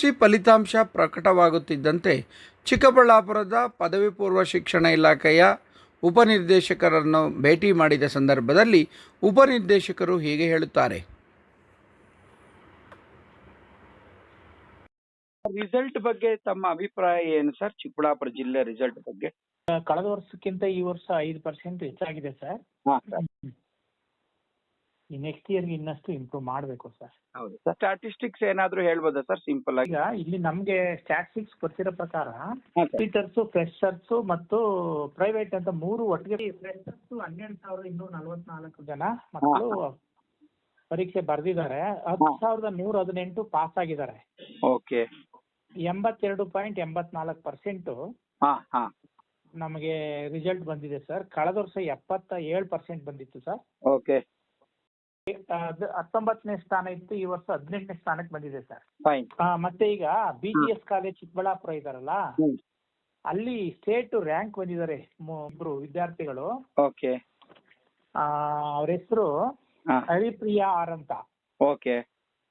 C ಫಲಿತಾಂಶ ಪ್ರಕಟವಾಗುತ್ತಿದ್ದಂತೆ ಚಿಕ್ಕಬಳ್ಳಾಪುರದ ಪದವಿ ಪೂರ್ವ ಶಿಕ್ಷಣ ಇಲಾಖೆಯ ಉಪನಿರ್ದೇಶಕರನ್ನು ಭೇಟಿ ಮಾಡಿದ ಸಂದರ್ಭದಲ್ಲಿ ಉಪನಿರ್ದೇಶಕರು ಹೀಗೆ ಹೇಳುತ್ತಾರೆ. ರಿಸಲ್ಟ್ ಬಗ್ಗೆ ತಮ್ಮ ಅಭಿಪ್ರಾಯ ಏನು ಸರ್? ಚಿಕ್ಕಬಳ್ಳಾಪುರ ಜಿಲ್ಲೆ ರಿಸಲ್ಟ್ ಬಗ್ಗೆ. ಕಳೆದ ವರ್ಷಕ್ಕಿಂತ ಈ ವರ್ಷ ಐದು ಪರ್ಸೆಂಟ್ ಹೆಚ್ಚಾಗಿದೆ ಸರ್. ಈ ನೆಕ್ಸ್ಟ್ ಇಯರ್ ಇನ್ನಷ್ಟು ಇಂಪ್ರೂವ್ ಮಾಡಬೇಕು ಸರ್ ಹೌದು. ಸರ್ ಸ್ಟಾಟಿಸ್ಟಿಕ್ಸ್ ಏನಾದ್ರೂ ಹೇಳ್ಬೋದಾ ಸರ್ ಸಿಂಪಲ್ ಆಗಿ? ಈಗ ಇಲ್ಲಿ ನಮಗೆ ಸ್ಟಾಟಿಸ್ಟಿಕ್ಸ್ ಗೊತ್ತಿರೋ ಪ್ರಕಾರ ಟೀಚರ್ಸ್ ಸರ್ ಟೀಚರ್ಸು ಫ್ರೆಶರ್ಸು ಮತ್ತು ಪ್ರೈವೇಟ್ ಅಂತ ಮೂರು ಒಟ್ಟಿಗೆ ಫ್ರೆಶರ್ಸ್ ಹನ್ನೆರಡು ಸಾವಿರದ ಇನ್ನೂರ ನಲವತ್ನಾಲ್ಕು ಜನ ಮಕ್ಕಳು ಪರೀಕ್ಷೆ ಬರೆದಿದ್ದಾರೆ. ಹತ್ತು. ಸಾವಿರದ ನೂರ ಹದಿನೆಂಟು ಪಾಸ್ ಆಗಿದ್ದಾರೆ. ಓಕೆ. ಎಂಬತ್ತೆರಡು ಪಾಯಿಂಟ್ ಎಂಬತ್ನಾಲ್ಕು ಪರ್ಸೆಂಟ್ ಹಾಂ ಹಾಂ. ನಮಗೆ ರಿಸಲ್ಟ್ ಬಂದಿದೆ ಸರ್ ಕಳೆದ ವರ್ಷ ಎಪ್ಪತ್ತ ಏಳು ಪರ್ಸೆಂಟ್ ಬಂದಿತ್ತು ಸರ್ ಓಕೆ. ಹತ್ತೊಂಬತ್ತನೇ ಸ್ಥಾನ ಇತ್ತು ಈ ವರ್ಷ ಹದಿನೆಂಟನೇ ಸ್ಥಾನಕ್ಕೆ ಬಂದಿದೆ ಸರ್. ಫೈನ್ ಮತ್ತೆ ಈಗ BGS G S college Chikkaballapur ಇದಾರಲ್ಲ ಅಲ್ಲಿ ಸ್ಟೇಟ್ ರ್ಯಾಂಕ್ ಬಂದಿದ್ದಾರೆ ಇಬ್ರು ವಿದ್ಯಾರ್ಥಿಗಳು. ಓಕೆ. ಅವ್ರ ಹೆಸರು ಹರಿಪ್ರಿಯಾ ಆರ್ ಅಂತ. ಓಕೆ.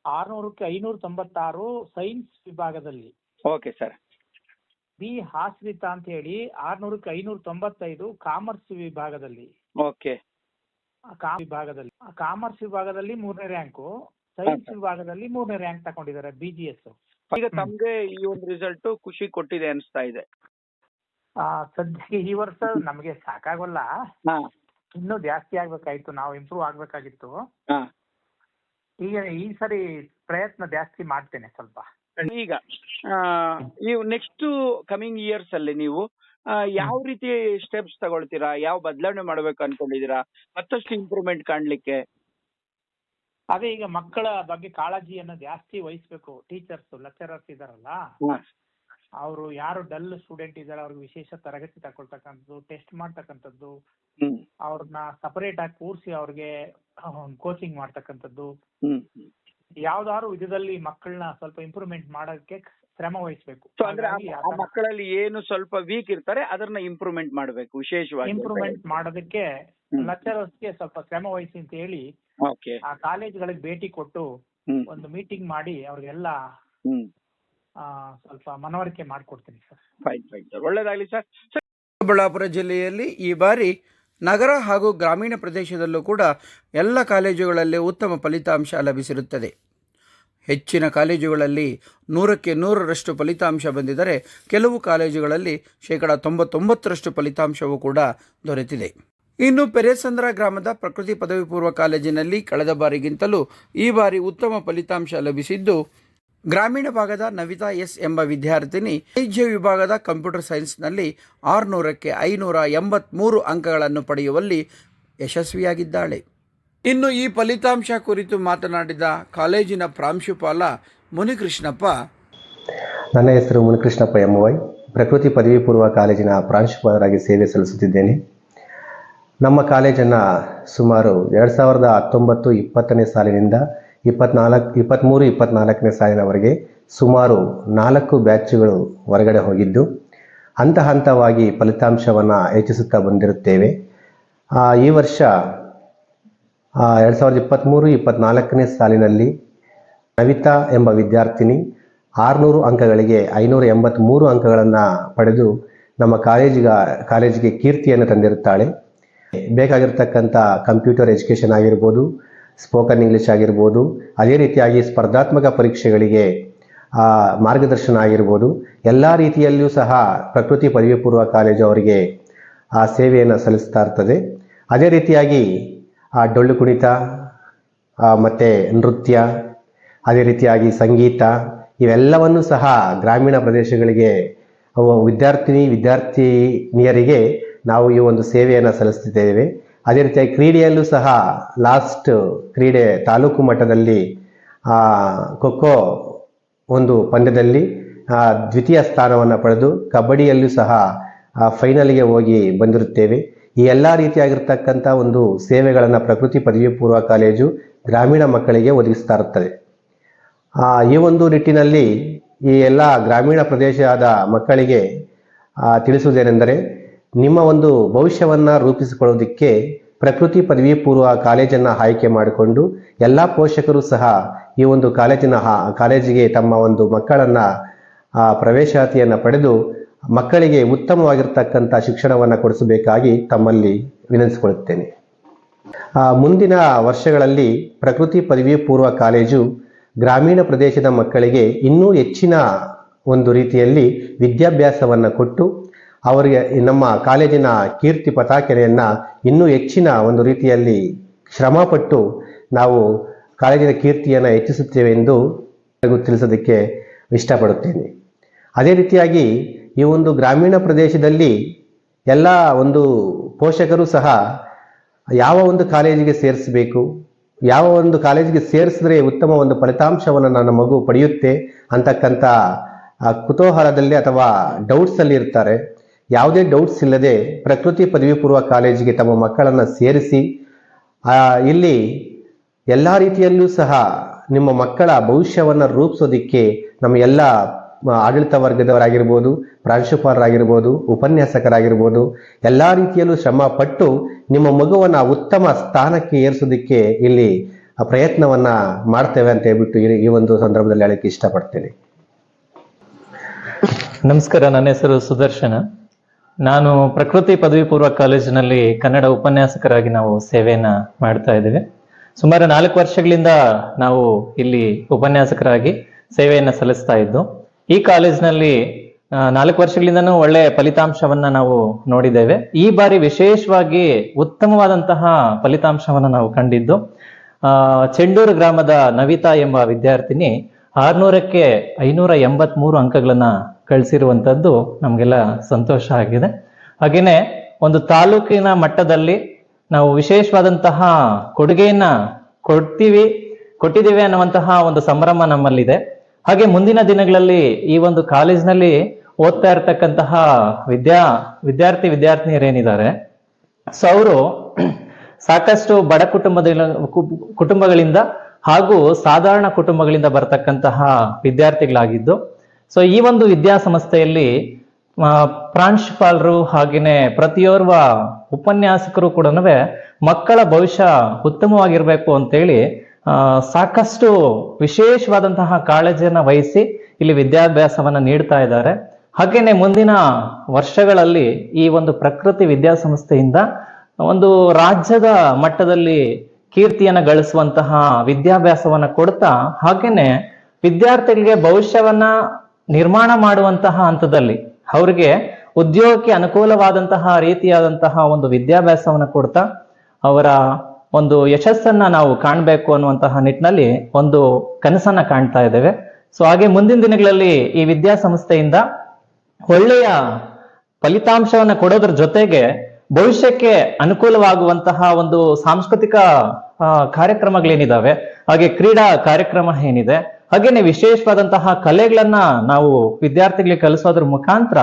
ಆರ್ನೂರಕ್ಕೆ ಐನೂರ ತೊಂಬತ್ತಾರು ಸೈನ್ಸ್ ವಿಭಾಗದಲ್ಲಿ. Okay sir. ಬಿ ಹಾಸ್ರಿತಾ ಅಂತ ಹೇಳಿ ಆರ್ನೂರಕ್ಕೆ ಐನೂರ ತೊಂಬತ್ತೈದು ಕಾಮರ್ಸ್ ವಿಭಾಗದಲ್ಲಿ. ಓಕೆ. ಆ ಕಾ ವಿಭಾಗದಲ್ಲಿ ಕಾಮರ್ಸ್ ವಿಭಾಗದಲ್ಲಿ ಮೂರನೇ ರ್ಯಾಂಕು ಸೈನ್ಸ್ ವಿಭಾಗದಲ್ಲಿ ಮೂರನೇ ರ್ಯಾಂಕ್ ತಗೊಂಡಿದ್ದಾರೆ ಬಿ ಜಿ ಎಸ್ ಈಗ ತಮ್ಗೆ ಈ ಒಂದು ರಿಸಲ್ಟ್ ಖುಷಿ ಕೊಟ್ಟಿದೆ ಅನಿಸ್ತಾ ಇದೆ. ಸದ್ಯಕ್ಕೆ ಈ ವರ್ಷ ನಮಗೆ ಸಾಕಾಗಲ್ಲ. ಇನ್ನೂ ಜಾಸ್ತಿ ಆಗ್ಬೇಕಾಗಿತ್ತು ನಾವು ಇಂಪ್ರೂವ್ ಆಗ್ಬೇಕಾಗಿತ್ತು. ಈಗ ಈ ಸರಿ ಪ್ರಯತ್ನ ಜಾಸ್ತಿ ಮಾಡ್ತೇನೆ ಸ್ವಲ್ಪ. ಈಗ ನೀವು ನೆಕ್ಸ್ಟ್ ಕಮಿಂಗ್ ಇಯರ್ಸ್ ಅಲ್ಲಿ ನೀವು ಯಾವ ರೀತಿ ಸ್ಟೆಪ್ಸ್ ತಗೊಳ್ತೀರಾ? ಯಾವ ಬದಲಾವಣೆ ಮಾಡ್ಬೇಕು ಅನ್ಕೊಂಡಿದೀರಾ ಮತ್ತಷ್ಟು ಇಂಪ್ರೂವ್ಮೆಂಟ್ ಕಾಣ್ಲಿಕ್ಕೆ? ಅದೇ ಈಗ ಮಕ್ಕಳ ಬಗ್ಗೆ ಕಾಳಜಿಯನ್ನು ಜಾಸ್ತಿ ವಹಿಸ್ಬೇಕು. ಟೀಚರ್ಸ್ ಲೆಕ್ಚರರ್ಸ್ ಇದಾರಲ್ಲ. ಅವರು ಯಾರು ಡಲ್ ಸ್ಟೂಡೆಂಟ್ ಇದಾರೆ ಅವ್ರಿಗೆ ವಿಶೇಷ ತರಗತಿ ತಗೊಳ್ತಕ್ಕಂಥದ್ದು ಟೆಸ್ಟ್ ಮಾಡ್ತಕ್ಕಂಥದ್ದು ಅವ್ರನ್ನ ಸಪರೇಟ್ ಆಗಿ ಕೂರಿಸಿ ಅವ್ರಿಗೆ ಕೋಚಿಂಗ್ ಮಾಡ್ತಕ್ಕಂಥದ್ದು. ಯಾವ್ದಾರು ಯಾವ್ದಾದ್ರು ವಿಧದಲ್ಲಿ ಮಕ್ಕಳನ್ನ ಸ್ವಲ್ಪ ಇಂಪ್ರೂವ್ಮೆಂಟ್ ಮಾಡೋದಕ್ಕೆ ಶ್ರಮ ವಹಿಸಬೇಕು. ಸೊ ಅಂದ್ರೆ ಆ- ಮಕ್ಕಳಲ್ಲಿ ಏನು ಸ್ವಲ್ಪ ವೀಕ್ ಇರ್ತಾರೆ ಅದನ್ನ ಇಂಪ್ರೂವ್ಮೆಂಟ್ ಮಾಡಬೇಕು ವಿಶೇಷವಾಗಿ ಇಂಪ್ರೂವ್ಮೆಂಟ್ ಮಾಡೋದಕ್ಕೆ. ಲೆಕ್ಚರರ್ಸ್ಗೆ ಸ್ವಲ್ಪ ಶ್ರಮ ವಹಿಸಿ ಅಂತ ಹೇಳಿ ಆ ಕಾಲೇಜ್ಗಳಿಗೆ ಭೇಟಿ ಕೊಟ್ಟು ಒಂದು ಮೀಟಿಂಗ್ ಮಾಡಿ ಅವ್ರಿಗೆಲ್ಲ ಸ್ವಲ್ಪ ಮನವರಿಕೆ ಮಾಡಿಕೊಡ್ತೀನಿ ಸರ್. ಫೈನ್ ಫೈನ್ ಸರ್ ಒಳ್ಳೇದಾಗಲಿ ಸರ್ ಚಿಕ್ಕಬಳ್ಳಾಪುರ ಜಿಲ್ಲೆಯಲ್ಲಿ ಈ ಬಾರಿ ನಗರ ಹಾಗೂ ಗ್ರಾಮೀಣ ಪ್ರದೇಶದಲ್ಲೂ ಕೂಡ ಎಲ್ಲ ಕಾಲೇಜುಗಳಲ್ಲಿ ಉತ್ತಮ ಫಲಿತಾಂಶ ಲಭಿಸಿರುತ್ತದೆ. ಹೆಚ್ಚಿನ ಕಾಲೇಜುಗಳಲ್ಲಿ ನೂರಕ್ಕೆ ನೂರರಷ್ಟು ಫಲಿತಾಂಶ ಬಂದಿದ್ದರೆ ಕೆಲವು ಕಾಲೇಜುಗಳಲ್ಲಿ ಶೇಕಡ ತೊಂಬತ್ತೊಂಬತ್ತರಷ್ಟು ಫಲಿತಾಂಶವೂ ಕೂಡ ದೊರೆತಿದೆ. ಇನ್ನು ಪೆರೇಸಂದ್ರ ಗ್ರಾಮದ ಪ್ರಕೃತಿ ಪದವಿ ಪೂರ್ವ ಕಾಲೇಜಿನಲ್ಲಿ ಕಳೆದ ಬಾರಿಗಿಂತಲೂ ಈ ಬಾರಿ ಉತ್ತಮ ಫಲಿತಾಂಶ ಲಭಿಸಿದ್ದು, ಗ್ರಾಮೀಣ ಭಾಗದ ನವಿತಾ ಎಸ್ ಎಂಬ ವಿದ್ಯಾರ್ಥಿನಿ ವಾಣಿಜ್ಯ ವಿಭಾಗದ ಕಂಪ್ಯೂಟರ್ ಸೈನ್ಸ್ನಲ್ಲಿ ಆರುನೂರಕ್ಕೆ ಐನೂರ ಎಂಬತ್ತ್ಮೂರು ಅಂಕಗಳನ್ನು ಪಡೆಯುವಲ್ಲಿ ಯಶಸ್ವಿಯಾಗಿದ್ದಾಳೆ. ಇನ್ನು ಈ ಫಲಿತಾಂಶ ಕುರಿತು ಮಾತನಾಡಿದ ಕಾಲೇಜಿನ ಪ್ರಾಂಶುಪಾಲ ಮುನಿಕೃಷ್ಣಪ್ಪ. ನನ್ನ ಹೆಸರು ಮುನಿಕೃಷ್ಣಪ್ಪ ಎಂವೈ ಪ್ರಕೃತಿ ಪದವಿ ಪೂರ್ವ ಕಾಲೇಜಿನ ಪ್ರಾಂಶುಪಾಲರಾಗಿ ಸೇವೆ ಸಲ್ಲಿಸುತ್ತಿದ್ದೇನೆ. ನಮ್ಮ ಕಾಲೇಜನ್ನು ಸುಮಾರು ಎರಡು ಸಾವಿರದ ಹತ್ತೊಂಬತ್ತು ಇಪ್ಪತ್ತನೇ ಸಾಲಿನಿಂದ ಇಪ್ಪತ್ನಾಲ್ಕು ಇಪ್ಪತ್ತ್ಮೂರು ಇಪ್ಪತ್ನಾಲ್ಕನೇ ಸಾಲಿನವರೆಗೆ ಸುಮಾರು ನಾಲ್ಕು ಬ್ಯಾಚುಗಳು ಹೊರಗಡೆ ಹೋಗಿದ್ದು, ಹಂತ ಹಂತವಾಗಿ ಫಲಿತಾಂಶವನ್ನು ಹೆಚ್ಚಿಸುತ್ತಾ ಬಂದಿರುತ್ತೇವೆ. ಈ ವರ್ಷ ಎರಡು ಸಾವಿರದ ಇಪ್ಪತ್ತ್ಮೂರು ಇಪ್ಪತ್ನಾಲ್ಕನೇ ಸಾಲಿನಲ್ಲಿ ನವಿತಾ ಎಂಬ ವಿದ್ಯಾರ್ಥಿನಿ ಆರುನೂರು ಅಂಕಗಳಿಗೆ ಐನೂರ ಎಂಬತ್ತ್ಮೂರು ಅಂಕಗಳನ್ನು ಪಡೆದು ನಮ್ಮ ಕಾಲೇಜಿಗ, ಕಾಲೇಜಿಗೆ ಕೀರ್ತಿಯನ್ನು ತಂದಿರುತ್ತಾಳೆ. ಬೇಕಾಗಿರ್ತಕ್ಕಂಥ ಕಂಪ್ಯೂಟರ್ ಎಜುಕೇಷನ್ ಆಗಿರ್ಬೋದು, ಸ್ಪೋಕನ್ ಇಂಗ್ಲೀಷ್ ಆಗಿರ್ಬೋದು, ಅದೇ ರೀತಿಯಾಗಿ ಸ್ಪರ್ಧಾತ್ಮಕ ಪರೀಕ್ಷೆಗಳಿಗೆ ಮಾರ್ಗದರ್ಶನ ಆಗಿರ್ಬೋದು, ಎಲ್ಲ ರೀತಿಯಲ್ಲಿಯೂ ಸಹ ಪ್ರಕೃತಿ ಪದವಿ ಪೂರ್ವ ಕಾಲೇಜು ಅವರಿಗೆ ಆ ಸೇವೆಯನ್ನು ಸಲ್ಲಿಸ್ತಾ ಇರ್ತದೆ. ಅದೇ ರೀತಿಯಾಗಿ ಆ ಡೊಳ್ಳು ಕುಣಿತ ಮತ್ತು ನೃತ್ಯ, ಅದೇ ರೀತಿಯಾಗಿ ಸಂಗೀತ, ಇವೆಲ್ಲವನ್ನು ಸಹ ಗ್ರಾಮೀಣ ಪ್ರದೇಶಗಳಿಗೆ ವಿದ್ಯಾರ್ಥಿನಿ, ವಿದ್ಯಾರ್ಥಿನಿಯರಿಗೆ ನಾವು ಈ ಒಂದು ಸೇವೆಯನ್ನು ಸಲ್ಲಿಸ್ತಿದ್ದೇವೆ. ಅದೇ ರೀತಿಯಾಗಿ ಕ್ರೀಡೆಯಲ್ಲೂ ಸಹ ಲಾಸ್ಟ್ ಕ್ರೀಡೆ ತಾಲೂಕು ಮಟ್ಟದಲ್ಲಿ ಖೋಖೋ ಒಂದು ಪಂದ್ಯದಲ್ಲಿ ದ್ವಿತೀಯ ಸ್ಥಾನವನ್ನು ಪಡೆದು ಕಬಡ್ಡಿಯಲ್ಲೂ ಸಹ ಫೈನಲ್ಗೆ ಹೋಗಿ ಬಂದಿರುತ್ತೇವೆ. ಈ ಎಲ್ಲ ರೀತಿಯಾಗಿರ್ತಕ್ಕಂಥ ಒಂದು ಸೇವೆಗಳನ್ನು ಪ್ರಕೃತಿ ಪದವಿ ಪೂರ್ವ ಕಾಲೇಜು ಗ್ರಾಮೀಣ ಮಕ್ಕಳಿಗೆ ಒದಗಿಸ್ತಾ ಇರುತ್ತದೆ. ಈ ಒಂದು ನಿಟ್ಟಿನಲ್ಲಿ ಈ ಎಲ್ಲ ಗ್ರಾಮೀಣ ಪ್ರದೇಶದ ಮಕ್ಕಳಿಗೆ ತಿಳಿಸುವುದೇನೆಂದರೆ ನಿಮ್ಮ ಒಂದು ಭವಿಷ್ಯವನ್ನು ರೂಪಿಸಿಕೊಳ್ಳೋದಕ್ಕೆ ಪ್ರಕೃತಿ ಪದವಿ ಪೂರ್ವ ಕಾಲೇಜನ್ನು ಆಯ್ಕೆ ಮಾಡಿಕೊಂಡು ಎಲ್ಲ ಪೋಷಕರು ಸಹ ಈ ಒಂದು ಕಾಲೇಜಿನ ಕಾಲೇಜಿಗೆ ತಮ್ಮ ಒಂದು ಮಕ್ಕಳನ್ನು ಪ್ರವೇಶಾತಿಯನ್ನು ಪಡೆದು ಮಕ್ಕಳಿಗೆ ಉತ್ತಮವಾಗಿರ್ತಕ್ಕಂಥ ಶಿಕ್ಷಣವನ್ನು ಕೊಡಿಸಬೇಕಾಗಿ ತಮ್ಮಲ್ಲಿ ವಿನಂತಿಸಿಕೊಳ್ಳುತ್ತೇನೆ. ಮುಂದಿನ ವರ್ಷಗಳಲ್ಲಿ ಪ್ರಕೃತಿ ಪದವಿ ಪೂರ್ವ ಕಾಲೇಜು ಗ್ರಾಮೀಣ ಪ್ರದೇಶದ ಮಕ್ಕಳಿಗೆ ಇನ್ನೂ ಹೆಚ್ಚಿನ ಒಂದು ರೀತಿಯಲ್ಲಿ ವಿದ್ಯಾಭ್ಯಾಸವನ್ನು ಕೊಟ್ಟು, ಅವರಿಗೆ ನಮ್ಮ ಕಾಲೇಜಿನ ಕೀರ್ತಿ ಪತಾಕೆಯನ್ನು ಇನ್ನೂ ಹೆಚ್ಚಿನ ಒಂದು ರೀತಿಯಲ್ಲಿ ಶ್ರಮಪಟ್ಟು ನಾವು ಕಾಲೇಜಿನ ಕೀರ್ತಿಯನ್ನು ಹೆಚ್ಚಿಸುತ್ತೇವೆ ಎಂದು ತಿಳಿಸೋದಕ್ಕೆ ಇಷ್ಟಪಡುತ್ತೇನೆ. ಅದೇ ರೀತಿಯಾಗಿ ಈ ಒಂದು ಗ್ರಾಮೀಣ ಪ್ರದೇಶದಲ್ಲಿ ಎಲ್ಲ ಒಂದು ಪೋಷಕರು ಸಹ ಯಾವ ಒಂದು ಕಾಲೇಜಿಗೆ ಸೇರಿಸಬೇಕು, ಯಾವ ಒಂದು ಕಾಲೇಜಿಗೆ ಸೇರಿಸಿದ್ರೆ ಉತ್ತಮ ಒಂದು ಫಲಿತಾಂಶವನ್ನು ನನ್ನ ಮಗು ಪಡೆಯುತ್ತೆ ಅಂತಕ್ಕಂಥ ಕುತೂಹಲದಲ್ಲಿ ಅಥವಾ ಡೌಟ್ಸಲ್ಲಿ ಇರ್ತಾರೆ. ಯಾವುದೇ ಡೌಟ್ಸ್ ಇಲ್ಲದೆ ಪ್ರಕೃತಿ ಪದವಿ ಪೂರ್ವ ಕಾಲೇಜಿಗೆ ತಮ್ಮ ಮಕ್ಕಳನ್ನು ಸೇರಿಸಿ ಇಲ್ಲಿ ಎಲ್ಲ ರೀತಿಯಲ್ಲೂ ಸಹ ನಿಮ್ಮ ಮಕ್ಕಳ ಭವಿಷ್ಯವನ್ನು ರೂಪಿಸೋದಿಕ್ಕೆ ನಮ್ಮ ಎಲ್ಲ ಆಡಳಿತ ವರ್ಗದವರಾಗಿರ್ಬೋದು, ಪ್ರಾಂಶುಪಾಲರಾಗಿರ್ಬೋದು, ಉಪನ್ಯಾಸಕರಾಗಿರ್ಬೋದು, ಎಲ್ಲ ರೀತಿಯಲ್ಲೂ ಶ್ರಮ ಪಟ್ಟು ನಿಮ್ಮ ಮಗುವನ್ನು ಉತ್ತಮ ಸ್ಥಾನಕ್ಕೆ ಏರಿಸೋದಕ್ಕೆ ಇಲ್ಲಿ ಪ್ರಯತ್ನವನ್ನ ಮಾಡ್ತೇವೆ ಅಂತ ಹೇಳ್ಬಿಟ್ಟು ಈ ಒಂದು ಸಂದರ್ಭದಲ್ಲಿ ಹೇಳಕ್ಕೆ ಇಷ್ಟಪಡ್ತೇನೆ. ನಮಸ್ಕಾರ, ನನ್ನ ಹೆಸರು ಸುದರ್ಶನ. ನಾನು ಪ್ರಕೃತಿ ಪದವಿ ಪೂರ್ವ ಕಾಲೇಜಿನಲ್ಲಿ ಕನ್ನಡ ಉಪನ್ಯಾಸಕರಾಗಿ ನಾವು ಸೇವೆಯನ್ನ ಮಾಡ್ತಾ ಇದ್ದೇವೆ. ಸುಮಾರು ನಾಲ್ಕು ವರ್ಷಗಳಿಂದ ನಾವು ಇಲ್ಲಿ ಉಪನ್ಯಾಸಕರಾಗಿ ಸೇವೆಯನ್ನ ಸಲ್ಲಿಸ್ತಾ ಇದ್ದು ಈ ಕಾಲೇಜಿನಲ್ಲಿ ನಾಲ್ಕು ವರ್ಷಗಳಿಂದನೂ ಒಳ್ಳೆ ಫಲಿತಾಂಶವನ್ನ ನಾವು ನೋಡಿದ್ದೇವೆ. ಈ ಬಾರಿ ವಿಶೇಷವಾಗಿ ಉತ್ತಮವಾದಂತಹ ಫಲಿತಾಂಶವನ್ನ ನಾವು ಕಂಡಿದ್ದು ಚೆಂಡೂರು ಗ್ರಾಮದ ನವಿತಾ ಎಂಬ ವಿದ್ಯಾರ್ಥಿನಿ ಆರ್ನೂರಕ್ಕೆ ಐನೂರ ಎಂಬತ್ಮೂರು ಅಂಕಗಳನ್ನ ಕಳಿಸಿರುವಂಥದ್ದು ನಮಗೆಲ್ಲ ಸಂತೋಷ ಆಗಿದೆ. ಹಾಗೇನೆ ಒಂದು ತಾಲೂಕಿನ ಮಟ್ಟದಲ್ಲಿ ನಾವು ವಿಶೇಷವಾದಂತಹ ಕೊಡುಗೆಯನ್ನ ಕೊಡ್ತೀವಿ, ಕೊಟ್ಟಿದ್ದೀವಿ ಅನ್ನುವಂತಹ ಒಂದು ಸಂಭ್ರಮ ನಮ್ಮಲ್ಲಿದೆ. ಹಾಗೆ ಮುಂದಿನ ದಿನಗಳಲ್ಲಿ ಈ ಒಂದು ಕಾಲೇಜಿನಲ್ಲಿ ಓದ್ತಾ ಇರತಕ್ಕಂತಹ ವಿದ್ಯಾ, ವಿದ್ಯಾರ್ಥಿ, ವಿದ್ಯಾರ್ಥಿನಿಯರೇನಿದ್ದಾರೆ? ಸೊ ಅವರು ಸಾಕಷ್ಟು ಬಡ ಕುಟುಂಬದ ಕುಟುಂಬಗಳಿಂದ ಹಾಗೂ ಸಾಧಾರಣ ಕುಟುಂಬಗಳಿಂದ ಬರತಕ್ಕಂತಹ ವಿದ್ಯಾರ್ಥಿಗಳಾಗಿದ್ದು, ಸೊ ಈ ಒಂದು ವಿದ್ಯಾಸಂಸ್ಥೆಯಲ್ಲಿ ಪ್ರಾಂಶುಪಾಲರು ಹಾಗೇನೆ ಪ್ರತಿಯೋರ್ವ ಉಪನ್ಯಾಸಕರು ಕೂಡ ಮಕ್ಕಳ ಭವಿಷ್ಯ ಉತ್ತಮವಾಗಿರ್ಬೇಕು ಅಂತೇಳಿ ಸಾಕಷ್ಟು ವಿಶೇಷವಾದಂತಹ ಕಾಳಜಿಯನ್ನು ವಹಿಸಿ ಇಲ್ಲಿ ವಿದ್ಯಾಭ್ಯಾಸವನ್ನು ನೀಡ್ತಾ ಇದ್ದಾರೆ. ಹಾಗೆಯೇ ಮುಂದಿನ ವರ್ಷಗಳಲ್ಲಿ ಈ ಒಂದು ಪ್ರಕೃತಿ ವಿದ್ಯಾಸಂಸ್ಥೆಯಿಂದ ಒಂದು ರಾಜ್ಯದ ಮಟ್ಟದಲ್ಲಿ ಕೀರ್ತಿಯನ್ನು ಗಳಿಸುವಂತಹ ವಿದ್ಯಾಭ್ಯಾಸವನ್ನು ಕೊಡ್ತಾ, ಹಾಗೇನೆ ವಿದ್ಯಾರ್ಥಿಗಳಿಗೆ ಭವಿಷ್ಯವನ್ನ ನಿರ್ಮಾಣ ಮಾಡುವಂತಹ ಹಂತದಲ್ಲಿ ಅವರಿಗೆ ಉದ್ಯೋಗಕ್ಕೆ ಅನುಕೂಲವಾದಂತಹ ರೀತಿಯಾದಂತಹ ಒಂದು ವಿದ್ಯಾಭ್ಯಾಸವನ್ನು ಕೊಡ್ತಾ, ಅವರ ಒಂದು ಯಶಸ್ಸನ್ನ ನಾವು ಕಾಣಬೇಕು ಅನ್ನುವಂತಹ ನಿಟ್ಟಿನಲ್ಲಿ ಒಂದು ಕನಸನ್ನ ಕಾಣ್ತಾ ಇದ್ದೇವೆ. ಸೊ ಹಾಗೆ ಮುಂದಿನ ದಿನಗಳಲ್ಲಿ ಈ ವಿದ್ಯಾಸಂಸ್ಥೆಯಿಂದ ಒಳ್ಳೆಯ ಫಲಿತಾಂಶವನ್ನ ಕೊಡೋದ್ರ ಜೊತೆಗೆ ಭವಿಷ್ಯಕ್ಕೆ ಅನುಕೂಲವಾಗುವಂತಹ ಒಂದು ಸಾಂಸ್ಕೃತಿಕ ಕಾರ್ಯಕ್ರಮಗಳೇನಿದಾವೆ. ಹಾಗೆ ಕ್ರೀಡಾ ಕಾರ್ಯಕ್ರಮ ಏನಿದೆ. ಹಾಗೇನೆ ವಿಶೇಷವಾದಂತಹ ಕಲೆಗಳನ್ನ ನಾವು ವಿದ್ಯಾರ್ಥಿಗಳಿಗೆ ಕಲಿಸೋದ್ರ ಮುಖಾಂತರ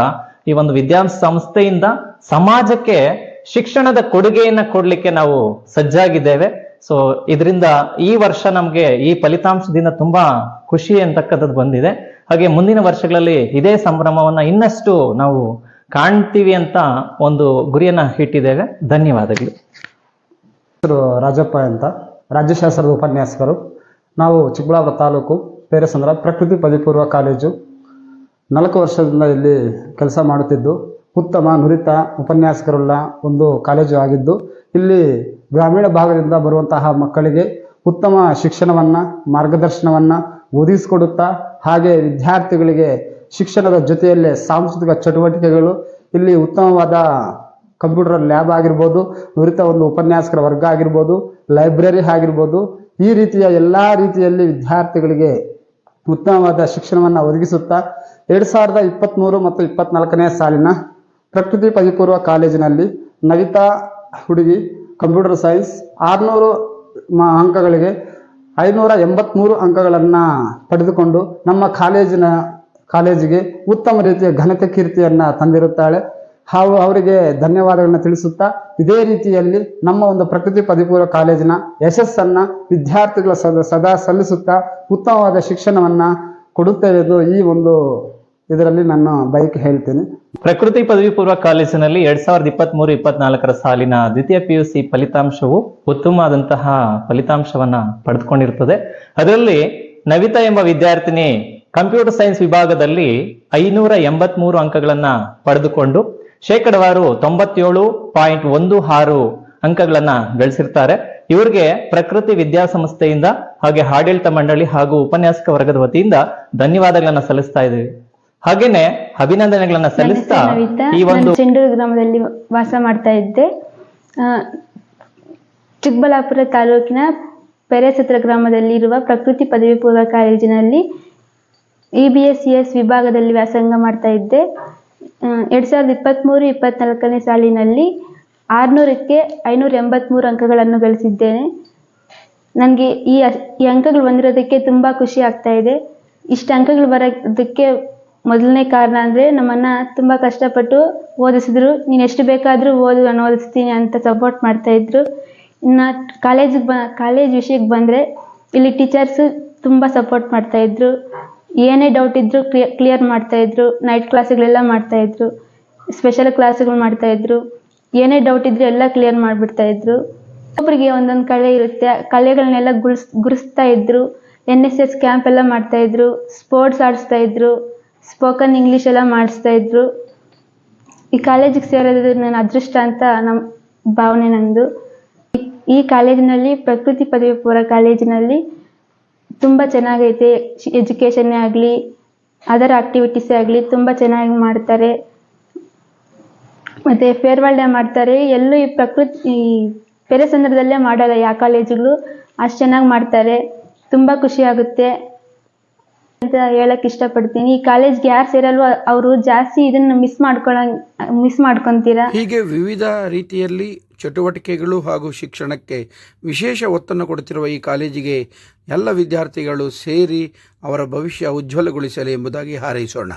ಈ ಒಂದು ವಿದ್ಯಾಸಂಸ್ಥೆಯಿಂದ ಸಮಾಜಕ್ಕೆ ಶಿಕ್ಷಣದ ಕೊಡುಗೆಯನ್ನ ಕೊಡ್ಲಿಕ್ಕೆ ನಾವು ಸಜ್ಜಾಗಿದ್ದೇವೆ. ಸೊ ಇದರಿಂದ ಈ ವರ್ಷ ನಮ್ಗೆ ಈ ಫಲಿತಾಂಶದಿಂದ ತುಂಬಾ ಖುಷಿ ಅಂತಕ್ಕಂಥದ್ದು ಬಂದಿದೆ. ಹಾಗೆ ಮುಂದಿನ ವರ್ಷಗಳಲ್ಲಿ ಇದೇ ಸಂಭ್ರಮವನ್ನ ಇನ್ನಷ್ಟು ನಾವು ಕಾಣ್ತೀವಿ ಅಂತ ಒಂದು ಗುರಿಯನ್ನ ಇಟ್ಟಿದ್ದೇವೆ. ಧನ್ಯವಾದಗಳು. ರಾಜಪ್ಪ ಅಂತ. ರಾಜ್ಯಶಾಸ್ತ್ರದ ಉಪನ್ಯಾಸಕರು. ನಾವು ಚಿಕ್ಕಬಳ್ಳಾಪುರ ತಾಲೂಕು ಪೇರಸಂದ್ರ ಪ್ರಕೃತಿ ಪದವಿ ಪೂರ್ವ ಕಾಲೇಜು. ನಾಲ್ಕು ವರ್ಷದಿಂದ ಇಲ್ಲಿ ಕೆಲಸ ಮಾಡುತ್ತಿದ್ದು. ಉತ್ತಮ, ನುರಿತ ಉಪನ್ಯಾಸಕರುಳ್ಳ ಒಂದು ಕಾಲೇಜು ಆಗಿದ್ದು, ಇಲ್ಲಿ ಗ್ರಾಮೀಣ ಭಾಗದಿಂದ ಬರುವಂತಹ ಮಕ್ಕಳಿಗೆ ಉತ್ತಮ ಶಿಕ್ಷಣವನ್ನು, ಮಾರ್ಗದರ್ಶನವನ್ನು ಒದಗಿಸಿಕೊಡುತ್ತಾ, ಹಾಗೆ ವಿದ್ಯಾರ್ಥಿಗಳಿಗೆ ಶಿಕ್ಷಣದ ಜೊತೆಯಲ್ಲೇ ಸಾಂಸ್ಕೃತಿಕ ಚಟುವಟಿಕೆಗಳು, ಇಲ್ಲಿ ಉತ್ತಮವಾದ ಕಂಪ್ಯೂಟರ್ ಲ್ಯಾಬ್ ಆಗಿರ್ಬೋದು, ನುರಿತ ಒಂದು ಉಪನ್ಯಾಸಕರ ವರ್ಗ ಆಗಿರ್ಬೋದು, ಲೈಬ್ರರಿ ಆಗಿರ್ಬೋದು, ಈ ರೀತಿಯ ಎಲ್ಲ ರೀತಿಯಲ್ಲಿ ವಿದ್ಯಾರ್ಥಿಗಳಿಗೆ ಉತ್ತಮವಾದ ಶಿಕ್ಷಣವನ್ನು ಒದಗಿಸುತ್ತಾ, ಎರಡು ಸಾವಿರದ ಇಪ್ಪತ್ತ್ಮೂರು ಮತ್ತು ಇಪ್ಪತ್ನಾಲ್ಕನೇ ಸಾಲಿನ ಪ್ರಕೃತಿ ಪದವಿಪೂರ್ವ ಕಾಲೇಜಿನಲ್ಲಿ ನವಿತಾ ಹುಡುಗಿ, ಕಂಪ್ಯೂಟರ್ ಸೈನ್ಸ್, ಆರುನೂರು ಅಂಕಗಳಿಗೆ ಐನೂರ ಎಂಬತ್ತ್ಮೂರು ಅಂಕಗಳನ್ನು ಪಡೆದುಕೊಂಡು ನಮ್ಮ ಕಾಲೇಜಿನ, ಕಾಲೇಜಿಗೆ ಉತ್ತಮ ರೀತಿಯ ಘನತೆ ಕೀರ್ತಿಯನ್ನು ತಂದಿರುತ್ತಾಳೆ. ಹಾಗೂ ಅವರಿಗೆ ಧನ್ಯವಾದಗಳನ್ನ ತಿಳಿಸುತ್ತಾ ಇದೇ ರೀತಿಯಲ್ಲಿ ನಮ್ಮ ಒಂದು ಪ್ರಕೃತಿ ಪದವಿಪೂರ್ವ ಕಾಲೇಜಿನ ಯಶಸ್ಸನ್ನು ವಿದ್ಯಾರ್ಥಿಗಳ ಸದಾ ಸದಾ ಸಲ್ಲಿಸುತ್ತಾ ಉತ್ತಮವಾದ ಶಿಕ್ಷಣವನ್ನು ಕೊಡುತ್ತೇವೆ ಈ ಒಂದು ಇದರಲ್ಲಿ ನಾನು ಬೈಕ್ ಹೇಳ್ತೀನಿ. ಪ್ರಕೃತಿ ಪದವಿ ಪೂರ್ವ ಕಾಲೇಜಿನಲ್ಲಿ ಎರಡ್ ಸಾವಿರದ ಇಪ್ಪತ್ತ್ ಮೂರು ಇಪ್ಪತ್ನಾಲ್ಕರ ಸಾಲಿನ ದ್ವಿತೀಯ ಪಿ ಯು ಸಿ ಫಲಿತಾಂಶವು ಉತ್ತಮವಾದಂತಹ ಫಲಿತಾಂಶವನ್ನ ಪಡೆದುಕೊಂಡಿರುತ್ತದೆ. ಅದರಲ್ಲಿ ನವಿತಾ ಎಂಬ ವಿದ್ಯಾರ್ಥಿನಿ ಕಂಪ್ಯೂಟರ್ ಸೈನ್ಸ್ ವಿಭಾಗದಲ್ಲಿ ಐನೂರ ಎಂಬತ್ಮೂರು ಅಂಕಗಳನ್ನ ಪಡೆದುಕೊಂಡು ಶೇಕಡವಾರು ತೊಂಬತ್ತೇಳು ಪಾಯಿಂಟ್ ಒಂದು ಆರು ಅಂಕಗಳನ್ನ ಗಳಿಸಿರ್ತಾರೆ. ಇವರಿಗೆ ಪ್ರಕೃತಿ ವಿದ್ಯಾಸಂಸ್ಥೆಯಿಂದ ಹಾಗೆ ಆಡಳಿತ ಮಂಡಳಿ ಹಾಗೂ ಉಪನ್ಯಾಸಕ ವರ್ಗದ ವತಿಯಿಂದ ಧನ್ಯವಾದಗಳನ್ನ ಸಲ್ಲಿಸ್ತಾ ಇದ್ದೀವಿ. ಹಾಗೇನೆ ಅಭಿನಂದನೆಗಳನ್ನ ಸಲ್ಲಿಸ್ತಾ ಈ ಒಂದು ಚೆಂಡೂರು ಗ್ರಾಮದಲ್ಲಿ ವಾಸ ಮಾಡ್ತಾ ಇದ್ದೆ. ಆ, ಚಿಕ್ಕಬಳ್ಳಾಪುರ ತಾಲೂಕಿನ ಪೆರೆಸತ್ರ ಗ್ರಾಮದಲ್ಲಿರುವ ಪ್ರಕೃತಿ ಪದವಿ ಪೂರ್ವ ಕಾಲೇಜಿನಲ್ಲಿ E B S C S ವಿಭಾಗದಲ್ಲಿ ವ್ಯಾಸಂಗ ಮಾಡ್ತಾ ಇದ್ದೆ. ಎರಡ್ ಸಾವಿರದ ಇಪ್ಪತ್ತ್ಮೂರು ಇಪ್ಪತ್ನಾಲ್ಕನೇ ಸಾಲಿನಲ್ಲಿ ಆರುನೂರಕ್ಕೆ ಐನೂರ ಎಂಬತ್ತ್ಮೂರು ಅಂಕಗಳನ್ನು ಗಳಿಸಿದ್ದೇನೆ. ನನಗೆ ಈ ಈ ಅಂಕಗಳು ಬಂದಿರೋದಕ್ಕೆ ತುಂಬಾ ಖುಷಿ ಆಗ್ತಾ ಇದೆ. ಇಷ್ಟು ಅಂಕಗಳು ಬರೋದಕ್ಕೆ ಮೊದಲನೇ ಕಾರಣ ಅಂದರೆ ನಮ್ಮನ್ನು ತುಂಬ ಕಷ್ಟಪಟ್ಟು ಓದಿಸಿದ್ರು. ನೀನು ಎಷ್ಟು ಬೇಕಾದರೂ ಓದು, ನಾನು ಓದಿಸ್ತೀನಿ ಅಂತ ಸಪೋರ್ಟ್ ಮಾಡ್ತಾಯಿದ್ರು ಇನ್ನು ಕಾಲೇಜಿಗೆ ಬ ಕಾಲೇಜ್ ವಿಷಯಕ್ಕೆ ಬಂದರೆ ಇಲ್ಲಿ ಟೀಚರ್ಸು ತುಂಬ ಸಪೋರ್ಟ್ ಮಾಡ್ತಾಯಿದ್ರು ಏನೇ ಡೌಟ್ ಇದ್ದರೂ ಕ್ಲಿಯರ್ ಕ್ಲಿಯರ್ ಮಾಡ್ತಾಯಿದ್ರು ನೈಟ್ ಕ್ಲಾಸ್ಗಳೆಲ್ಲ ಮಾಡ್ತಾಯಿದ್ರು ಸ್ಪೆಷಲ್ ಕ್ಲಾಸ್ಗಳು ಮಾಡ್ತಾಯಿದ್ರು ಏನೇ ಡೌಟ್ ಇದ್ದರೂ ಎಲ್ಲ ಕ್ಲಿಯರ್ ಮಾಡಿಬಿಡ್ತಾಯಿದ್ರು ಒಬ್ಬರಿಗೆ ಒಂದೊಂದು ಕಲೆ ಇರುತ್ತೆ. ಕಲೆಗಳನ್ನೆಲ್ಲ ಗುರ್ಸ್, ಗುರುಸ್ತಾ ಇದ್ರು. ಎನ್ ಎಸ್ ಎಸ್ ಕ್ಯಾಂಪ್ ಎಲ್ಲ ಮಾಡ್ತಾ ಇದ್ರು. ಸ್ಪೋರ್ಟ್ಸ್ ಆಡಿಸ್ತಾ ಇದ್ರು. ಸ್ಪೋಕನ್ ಇಂಗ್ಲೀಷ್ ಎಲ್ಲ ಮಾಡಿಸ್ತಾ ಇದ್ರು. ಈ ಕಾಲೇಜಿಗೆ ಸೇರೋದು ನನ್ನ ಅದೃಷ್ಟ ಅಂತ ನಮ್ಮ ಭಾವನೆ ನಂದು. ಈ- ಕಾಲೇಜಿನಲ್ಲಿ ಪ್ರಕೃತಿ ಪದವಿ ಪೂರ್ವ ಕಾಲೇಜಿನಲ್ಲಿ ತುಂಬ ಚೆನ್ನಾಗೈತೆ. ಎಜುಕೇಷನ್ನೇ ಆಗಲಿ ಅದರ್ ಆಕ್ಟಿವಿಟೀಸ್ ಆಗಲಿ ತುಂಬ ಚೆನ್ನಾಗಿ ಮಾಡ್ತಾರೆ. ಮತ್ತು ಫೇರ್ವೆಲ್ ಡೇ ಮಾಡ್ತಾರೆ. ಎಲ್ಲೂ ಈ ಪ್ರಕೃತಿ, ಈ ಬೇರೆ ಸಂದರ್ಭದಲ್ಲೇ ಮಾಡಲ್ಲ, ಯಾವ ಕಾಲೇಜುಗಳು ಅಷ್ಟು ಚೆನ್ನಾಗಿ ಮಾಡ್ತಾರೆ. ತುಂಬ ಖುಷಿ ಆಗುತ್ತೆ. ಅಂತ ಹೇಳಕ್ ಇಷ್ಟಪಡ್ತೀನಿ. ಈ ಕಾಲೇಜ್ಗೆ ಯಾರು ಸೇರಲ್ವೋ ಅವರು ಜಾಸ್ತಿ ಇದನ್ನ ಮಿಸ್ ಮಾಡ್ಕೊಳಂಗ್ ಮಿಸ್ ಮಾಡ್ಕೊಂತೀರಾ. ಹೀಗೆ ವಿವಿಧ ರೀತಿಯಲ್ಲಿ ಚಟುವಟಿಕೆಗಳು ಹಾಗೂ ಶಿಕ್ಷಣಕ್ಕೆ ವಿಶೇಷ ಒತ್ತನ್ನು ಕೊಡುತ್ತಿರುವ ಈ ಕಾಲೇಜಿಗೆ ಎಲ್ಲ ವಿದ್ಯಾರ್ಥಿಗಳು ಸೇರಿ ಅವರ ಭವಿಷ್ಯ ಉಜ್ವಲಗೊಳಿಸಲಿ ಎಂಬುದಾಗಿ ಹಾರೈಸೋಣ.